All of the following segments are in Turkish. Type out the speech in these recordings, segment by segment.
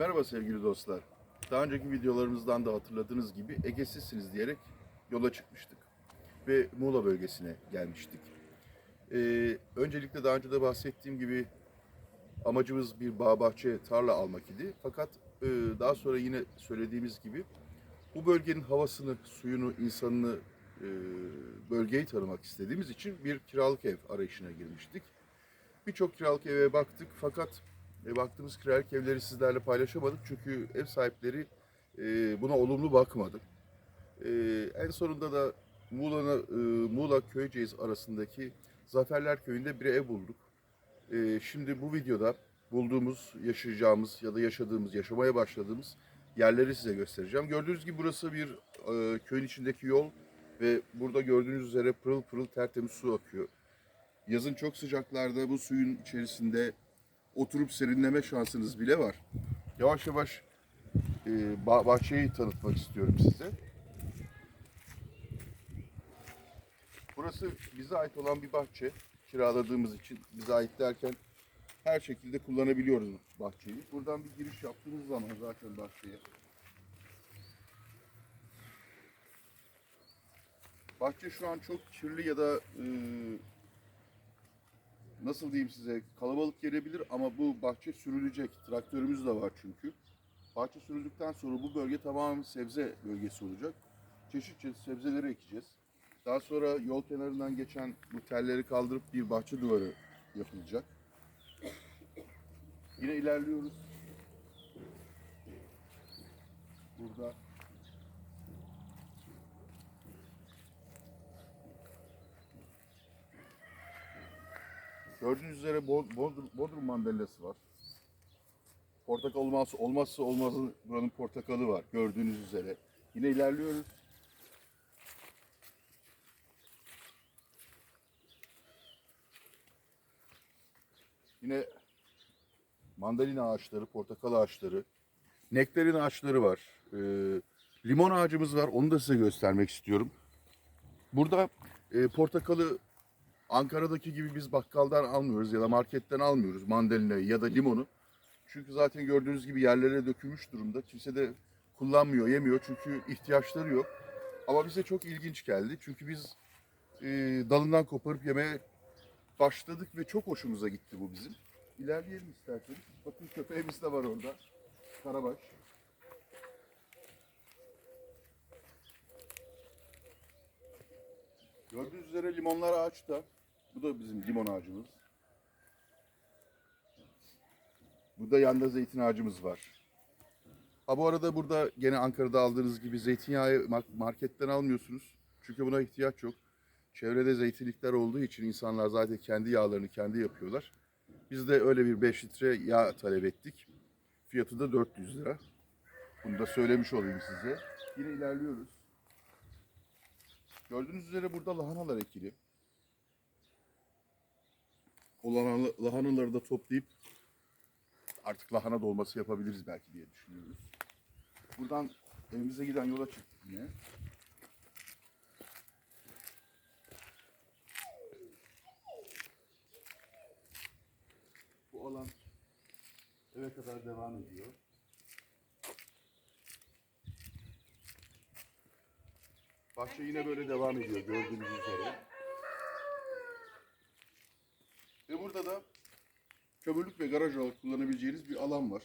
Merhaba sevgili dostlar. Daha önceki videolarımızdan da hatırladığınız gibi Ege'sizsiniz diyerek yola çıkmıştık. Ve Muğla bölgesine gelmiştik. Ee, öncelikle daha önce de bahsettiğim gibi amacımız bir bağ bahçe tarla almak idi. Fakat e, daha sonra yine söylediğimiz gibi bu bölgenin havasını, suyunu, insanını, e, bölgeyi tanımak istediğimiz için bir kiralık ev arayışına girmiştik. Birçok kiralık eve baktık fakat e, baktığımız kiralık evleri sizlerle paylaşamadık çünkü ev sahipleri e, buna olumlu bakmadı. E, en sonunda da Muğla'na, e, Muğla Köyceğiz arasındaki Zaferler Köyü'nde bir ev bulduk. E, şimdi bu videoda bulduğumuz, yaşayacağımız ya da yaşadığımız, yaşamaya başladığımız yerleri size göstereceğim. Gördüğünüz gibi burası bir e, köyün içindeki yol ve burada gördüğünüz üzere pırıl pırıl tertemiz su akıyor. Yazın çok sıcaklarda bu suyun içerisinde oturup serinleme şansınız bile var. Yavaş yavaş e, bah- bahçeyi tanıtmak istiyorum size. Burası bize ait olan bir bahçe. Kiraladığımız için bize ait derken her şekilde kullanabiliyoruz bahçeyi. Buradan bir giriş yaptığımız zaman zaten bahçeye. Bahçe şu an çok kirli ya da e, nasıl diyeyim size kalabalık gelebilir ama bu bahçe sürülecek. Traktörümüz de var çünkü. Bahçe sürüldükten sonra bu bölge tamamen sebze bölgesi olacak. Çeşit çeşit sebzeleri ekeceğiz. Daha sonra yol kenarından geçen bu telleri kaldırıp bir bahçe duvarı yapılacak. Yine ilerliyoruz. Burada Gördüğünüz üzere Bod- Bodrum, Bodrum mandalinası var. Portakal olmazsa, olmazsa olmazı buranın portakalı var gördüğünüz üzere. Yine ilerliyoruz. Yine mandalina ağaçları, portakal ağaçları, nektarin ağaçları var. Ee, limon ağacımız var. Onu da size göstermek istiyorum. Burada e, portakalı Ankara'daki gibi biz bakkaldan almıyoruz ya da marketten almıyoruz mandalinayı ya da limonu. Çünkü zaten gördüğünüz gibi yerlere dökülmüş durumda. Kimse de kullanmıyor, yemiyor çünkü ihtiyaçları yok. Ama bize çok ilginç geldi. Çünkü biz e, dalından koparıp yemeye başladık ve çok hoşumuza gitti bu bizim. İlerleyelim isterseniz. Bakın köpeğimiz de var orada. Karabaş. Gördüğünüz üzere limonlar ağaçta. Bu da bizim limon ağacımız. Burada yanda zeytin ağacımız var. Ha bu arada burada gene Ankara'da aldığınız gibi zeytinyağı mar- marketten almıyorsunuz. Çünkü buna ihtiyaç yok. Çevrede zeytinlikler olduğu için insanlar zaten kendi yağlarını kendi yapıyorlar. Biz de öyle bir 5 litre yağ talep ettik. Fiyatı da 400 lira. Bunu da söylemiş olayım size. Yine ilerliyoruz. Gördüğünüz üzere burada lahanalar ekili. O lahana- lahanaları da toplayıp artık lahana dolması yapabiliriz belki diye düşünüyoruz. Buradan evimize giden yola çıktık yine. Bu alan eve kadar devam ediyor. Bahçe yine böyle devam ediyor gördüğünüz üzere. Ve burada da kömürlük ve garaj olarak kullanabileceğiniz bir alan var.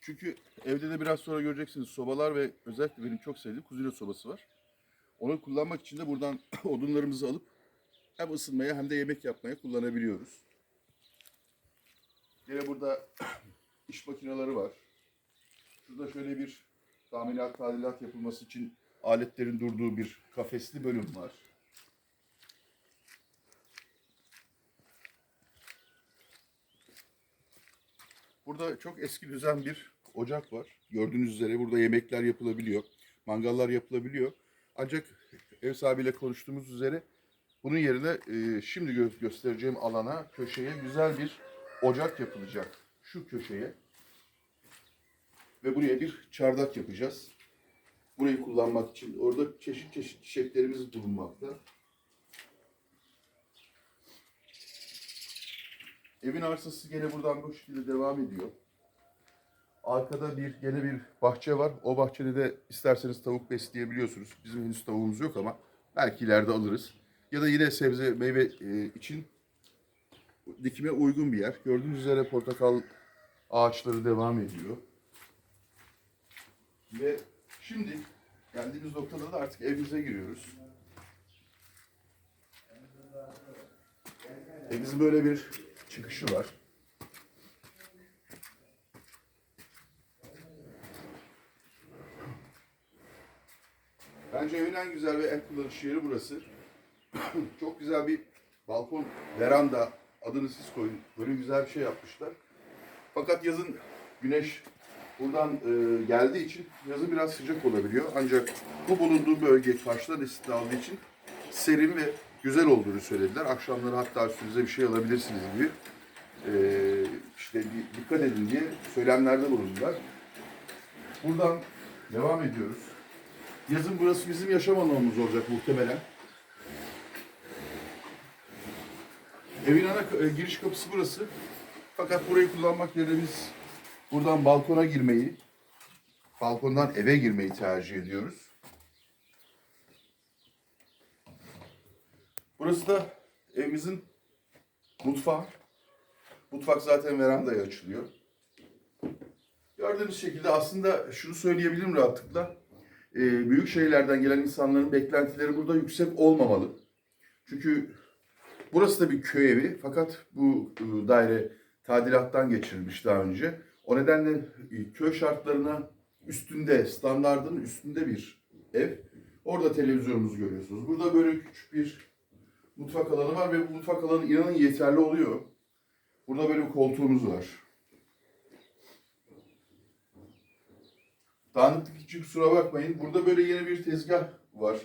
Çünkü evde de biraz sonra göreceksiniz sobalar ve özellikle benim çok sevdiğim kuzine sobası var. Onu kullanmak için de buradan odunlarımızı alıp hem ısınmaya hem de yemek yapmaya kullanabiliyoruz. Yine burada iş makineleri var. Şurada şöyle bir tamirat, tadilat yapılması için aletlerin durduğu bir kafesli bölüm var. Burada çok eski düzen bir ocak var. Gördüğünüz üzere burada yemekler yapılabiliyor. Mangallar yapılabiliyor. Ancak ev sahibiyle konuştuğumuz üzere bunun yerine e, şimdi gö- göstereceğim alana, köşeye güzel bir ocak yapılacak. Şu köşeye. Ve buraya bir çardak yapacağız. Burayı kullanmak için. Orada çeşit çeşit çiçeklerimiz bulunmakta. Evin arsası gene buradan bu şekilde devam ediyor. Arkada bir gene bir bahçe var. O bahçede de isterseniz tavuk besleyebiliyorsunuz. Bizim henüz tavuğumuz yok ama belki ileride alırız. Ya da yine sebze meyve e, için dikime uygun bir yer. Gördüğünüz üzere portakal ağaçları devam ediyor. Ve şimdi geldiğimiz noktada da artık evimize giriyoruz. Evimizin böyle bir çıkışı var. Bence evin en güzel ve en kullanışlı yeri burası. Çok güzel bir balkon, veranda adını siz koyun. Böyle güzel bir şey yapmışlar. Fakat yazın güneş buradan e, geldiği için yazın biraz sıcak olabiliyor. Ancak bu bulunduğu bölge karşıdan esinti aldığı için serin ve güzel olduğunu söylediler. Akşamları hatta üstünüze bir şey alabilirsiniz gibi. E, işte bir dikkat edin diye söylemlerde bulundular. Buradan devam ediyoruz. Yazın burası bizim yaşam alanımız olacak muhtemelen. Evin ana e, giriş kapısı burası. Fakat burayı kullanmak yerine biz buradan balkona girmeyi, balkondan eve girmeyi tercih ediyoruz. Burası da evimizin mutfağı. Mutfak zaten verandaya açılıyor. Gördüğünüz şekilde aslında şunu söyleyebilirim rahatlıkla. Ee, büyük şehirlerden gelen insanların beklentileri burada yüksek olmamalı. Çünkü burası da bir köy evi fakat bu e, daire tadilattan geçirilmiş daha önce. O nedenle e, köy şartlarına üstünde, standardın üstünde bir ev. Orada televizyonumuzu görüyorsunuz. Burada böyle küçük bir mutfak alanı var ve bu mutfak alanı inanın yeterli oluyor. Burada böyle bir koltuğumuz var. Dağınıklık için kusura bakmayın. Burada böyle yeni bir tezgah var.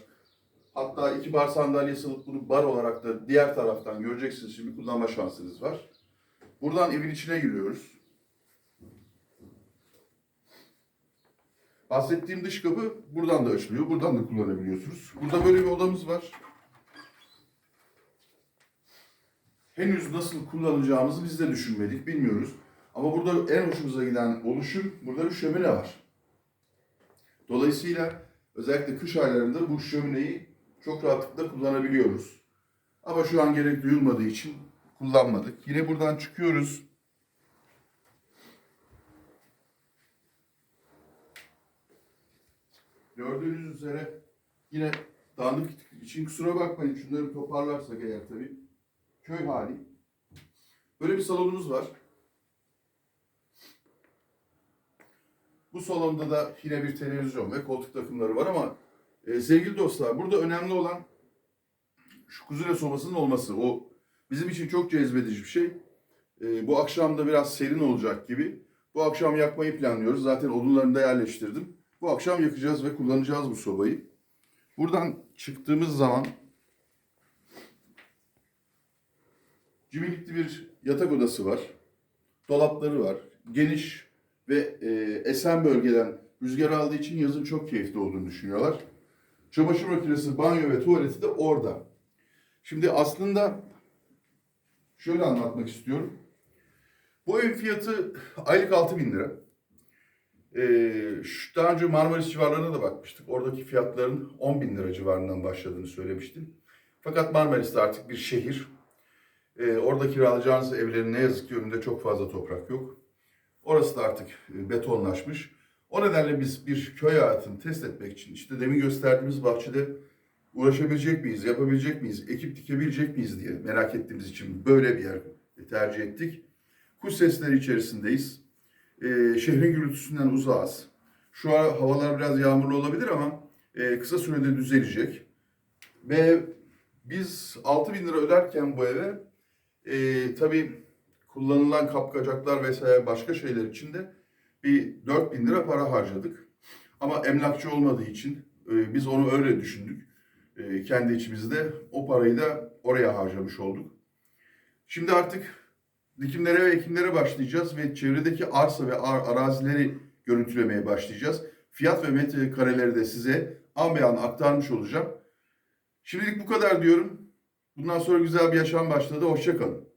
Hatta iki bar sandalyesi alıp bunu bar olarak da diğer taraftan göreceksiniz. Şimdi kullanma şansınız var. Buradan evin içine giriyoruz. Bahsettiğim dış kapı buradan da açılıyor. Buradan da kullanabiliyorsunuz. Burada böyle bir odamız var. Henüz nasıl kullanacağımızı biz de düşünmedik, bilmiyoruz. Ama burada en hoşumuza giden oluşum, burada bir şömine var. Dolayısıyla özellikle kış aylarında bu şömineyi çok rahatlıkla kullanabiliyoruz. Ama şu an gerek duyulmadığı için kullanmadık. Yine buradan çıkıyoruz. Gördüğünüz üzere yine dağınık için kusura bakmayın şunları toparlarsak eğer tabii. Köy hali. Böyle bir salonumuz var. Bu salonda da yine bir televizyon ve koltuk takımları var ama e, sevgili dostlar burada önemli olan şu kuzine sobasının olması. O bizim için çok cezbedici bir şey. E, bu akşam da biraz serin olacak gibi. Bu akşam yakmayı planlıyoruz. Zaten odunlarını da yerleştirdim. Bu akşam yakacağız ve kullanacağız bu sobayı. Buradan çıktığımız zaman cimilikli bir yatak odası var. Dolapları var. Geniş ve e, esen bölgeden rüzgar aldığı için yazın çok keyifli olduğunu düşünüyorlar. Çamaşır makinesi, banyo ve tuvaleti de orada. Şimdi aslında şöyle anlatmak istiyorum. Bu evin fiyatı aylık 6 bin lira. Ee, şu- daha önce Marmaris civarlarına da bakmıştık. Oradaki fiyatların 10 bin lira civarından başladığını söylemiştim. Fakat Marmaris'te artık bir şehir. Ee, orada kiralayacağınız evlerin ne yazık ki önünde çok fazla toprak yok. Orası da artık e, betonlaşmış. O nedenle biz bir köy hayatını test etmek için işte demin gösterdiğimiz bahçede uğraşabilecek miyiz, yapabilecek miyiz, ekip dikebilecek miyiz diye merak ettiğimiz için böyle bir yer tercih ettik. Kuş sesleri içerisindeyiz. Ee, şehrin gürültüsünden uzağız. Şu an havalar biraz yağmurlu olabilir ama e, kısa sürede düzelecek. Ve biz 6 bin lira öderken bu eve e, tabii kullanılan kapkacaklar vesaire başka şeyler için de bir 4 bin lira para harcadık. Ama emlakçı olmadığı için e, biz onu öyle düşündük. E, kendi içimizde o parayı da oraya harcamış olduk. Şimdi artık dikimlere ve ekimlere başlayacağız ve çevredeki arsa ve ar- arazileri görüntülemeye başlayacağız. Fiyat ve metrekareleri de size an aktarmış olacağım. Şimdilik bu kadar diyorum. Bundan sonra güzel bir yaşam başladı. Hoşçakalın.